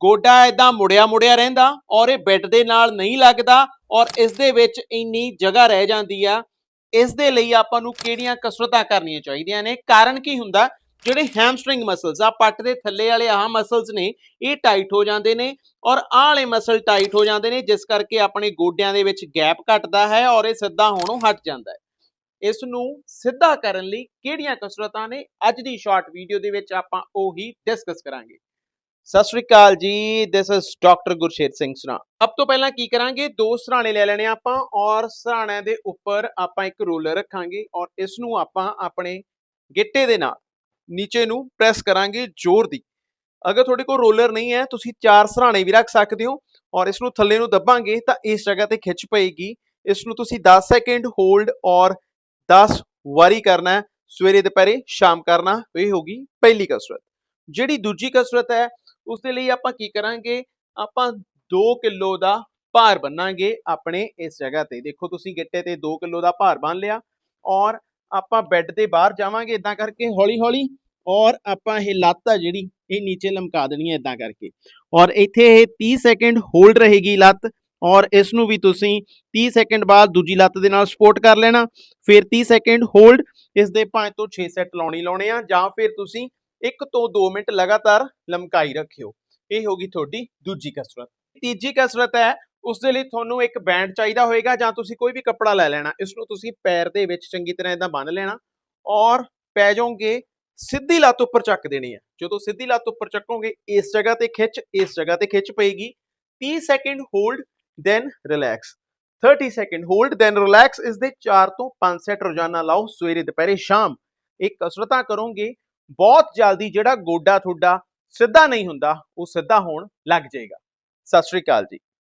ਗੋਡਾ ਇਦਾਂ ਮੁੜਿਆ ਮੁੜਿਆ ਰਹਿੰਦਾ ਔਰ ਇਹ ਬੈੱਡ ਦੇ ਨਾਲ ਨਹੀਂ ਲੱਗਦਾ ਔਰ ਇਸ ਦੇ ਵਿੱਚ ਇੰਨੀ ਜਗ੍ਹਾ ਰਹਿ ਜਾਂਦੀ ਆ, ਇਸ ਦੇ ਲਈ ਆਪਾਂ ਨੂੰ ਕਿਹੜੀਆਂ ਕਸਰਤਾਂ ਕਰਨੀਆਂ ਚਾਹੀਦੀਆਂ ਨੇ? ਕਾਰਨ ਕੀ ਹੁੰਦਾ? ਜਿਹੜੇ ਹੈਮਸਟ੍ਰਿੰਗ ਮਸਲਸ ਆ, ਪੱਟ ਦੇ ਥੱਲੇ ਵਾਲੇ ਆਹ ਮਸਲਸ ਨੇ, ਇਹ ਟਾਈਟ ਹੋ ਜਾਂਦੇ ਨੇ ਔਰ ਆਹ ਵਾਲੇ ਮਸਲ ਟਾਈਟ ਹੋ ਜਾਂਦੇ ਨੇ, ਜਿਸ ਕਰਕੇ ਆਪਣੇ ਗੋਡਿਆਂ ਦੇ ਵਿੱਚ ਗੈਪ ਘਟਦਾ ਹੈ ਔਰ ਇਹ ਸਿੱਧਾ ਹੋਣੋਂ ਹਟ ਜਾਂਦਾ ਹੈ। ਇਸ ਨੂੰ ਸਿੱਧਾ ਕਰਨ ਲਈ ਕਿਹੜੀਆਂ ਕਸਰਤਾਂ ਨੇ? ਅੱਜ ਦੀ ਸ਼ਾਰਟ ਵੀਡੀਓ ਦੇ ਵਿੱਚ ਆਪਾਂ ਉਹੀ ਡਿਸਕਸ ਕਰਾਂਗੇ। ਸਤਿ ਸ਼੍ਰੀ ਅਕਾਲ ਜੀ this is doctor Gursher Singh Sra ਸਭ ਤੋਂ ਪਹਿਲਾਂ ਕੀ ਕਰਾਂਗੇ? ਦੋ ਸਰਾਣੇ ਲੈ ਲੈਣੇ ਆਪਾਂ ਔਰ ਸਰਾਣਿਆਂ ਦੇ ਉੱਪਰ ਆਪਾਂ ਇੱਕ ਰੋਲਰ ਰੱਖਾਂਗੇ ਔਰ ਇਸ ਨੂੰ ਆਪਾਂ ਆਪਣੇ ਗਿੱਟੇ ਦੇ ਨਾਲ ਨੀਚੇ ਨੂੰ ਪ੍ਰੈਸ ਕਰਾਂਗੇ ਜ਼ੋਰ ਦੀ। ਅਗਰ ਤੁਹਾਡੇ ਕੋਲ ਰੋਲਰ ਨਹੀਂ ਹੈ, ਤੁਸੀਂ ਚਾਰ ਸਰਾਣੇ ਵੀ ਰੱਖ ਸਕਦੇ ਹੋ ਔਰ ਇਸ ਨੂੰ ਥੱਲੇ ਨੂੰ ਦੱਬਾਂਗੇ ਤਾਂ ਇਸ ਜਗ੍ਹਾ ਤੇ ਖਿੱਚ ਪਏਗੀ। ਇਸ ਨੂੰ ਤੁਸੀਂ 10 ਸੈਕਿੰਡ ਹੋਲਡ ਔਰ 10 ਵਾਰੀ ਕਰਨਾ ਸਵੇਰੇ ਦੁਪਹਿਰੇ, ਸ਼ਾਮ ਕਰਨਾ, ਇਹ ਹੋਗੀ ਪਹਿਲੀ ਕਸਰਤ। ਜਿਹੜੀ ਦੂਜੀ ਕਸਰਤ ਹੈ ਉਸ ਦੇ ਲਈ ਆਪਾਂ ਕੀ ਕਰਾਂਗੇ? ਆਪਾਂ 2 ਕਿਲੋ ਦਾ ਭਾਰ ਬੰਨਾਂਗੇ ਆਪਣੇ ਇਸ ਜਗ੍ਹਾ ਤੇ। ਦੇਖੋ ਤੁਸੀਂ ਗਿੱਟੇ ਤੇ 2 ਕਿਲੋ ਦਾ ਭਾਰ ਬੰਨ ਲਿਆ ਔਰ ਆਪਾਂ ਬੈੱਡ ਦੇ ਬਾਹਰ ਜਾਵਾਂਗੇ ਇਦਾਂ ਕਰਕੇ ਹੌਲੀ ਹੌਲੀ ਔਰ ਆਪਾਂ ਇਹ ਲੱਤ ਆ ਜਿਹੜੀ, ਇਹ ਨੀਚੇ ਲਮਕਾ ਦੇਣੀ ਹੈ ਇਦਾਂ ਕਰਕੇ। ਔਰ ਇੱਥੇ ਇਹ 30 ਸੈਕਿੰਡ ਹੋਲਡ ਰਹੇਗੀ ਲੱਤ ਔਰ ਇਸ ਨੂੰ ਵੀ ਤੁਸੀਂ 30 ਸੈਕਿੰਡ ਬਾਅਦ ਦੂਜੀ ਲੱਤ ਦੇ ਨਾਲ ਸਪੋਰਟ ਕਰ ਲੈਣਾ। ਫਿਰ 30 ਸੈਕਿੰਡ ਹੋਲਡ, ਇਸ ਦੇ 5 ਤੋਂ 6 ਸੈੱਟ ਲਾਉਣੀ ਲਾਉਣੇ ਆ ਜਾਂ ਫਿਰ ਤੁਸੀਂ 1 ਤੋਂ 2 ਮਿੰਟ ਲਗਾਤਾਰ ਲਮਕਾਈ ਰੱਖਿਓ। ਇਹ ਹੋਗੀ ਤੁਹਾਡੀ ਦੂਜੀ ਕਸਰਤ। ਤੀਜੀ ਕਸਰਤ ਹੈ ਉਸ ਦੇ ਲਈ ਤੁਹਾਨੂੰ ਇੱਕ ਬੈਂਡ ਚਾਹੀਦਾ ਹੋਏਗਾ ਜਾਂ ਤੁਸੀਂ ਕੋਈ ਵੀ ਕੱਪੜਾ ਲੈ ਲੈਣਾ ਇਸ ਨੂੰ ਤੁਸੀਂ ਪੈਰ ਦੇ ਵਿੱਚ ਚੰਗੀ ਤਰ੍ਹਾਂ ਇਦਾਂ ਬੰਨ ਲੈਣਾ ਔਰ ਪੈ ਜਾਓਗੇ ਸਿੱਧੀ ਲੱਤ ਉੱਪਰ ਚੱਕ ਦੇਣੀ ਹੈ। ਜਦੋਂ ਸਿੱਧੀ ਲੱਤ ਉੱਪਰ ਚੱਕੋਗੇ, ਇਸ ਜਗ੍ਹਾ ਤੇ ਖਿੱਚ, ਇਸ ਜਗ੍ਹਾ ਤੇ ਖਿੱਚ ਪਏਗੀ। 30 second hold, then relax. 30 second hold, then relax. ਇਸ ਦੇ 4 ਤੋਂ 5 ਸੈਟ ਰੋਜ਼ਾਨਾ ਲਾਓ, ਸਵੇਰੇ, ਦੁਪਹਿਰੇ, ਸ਼ਾਮ। ਇਹ ਕਸਰਤਾਂ ਕਰੋਗੇ ਬਹੁਤ ਜਲਦੀ ਜਿਹੜਾ ਗੋਡਾ ਤੁਹਾਡਾ ਸਿੱਧਾ ਨਹੀਂ ਹੁੰਦਾ, ਉਹ ਸਿੱਧਾ ਹੋਣ ਲੱਗ ਜਾਏਗਾ। ਸਤਿ ਸ਼੍ਰੀ ਅਕਾਲ ਜੀ।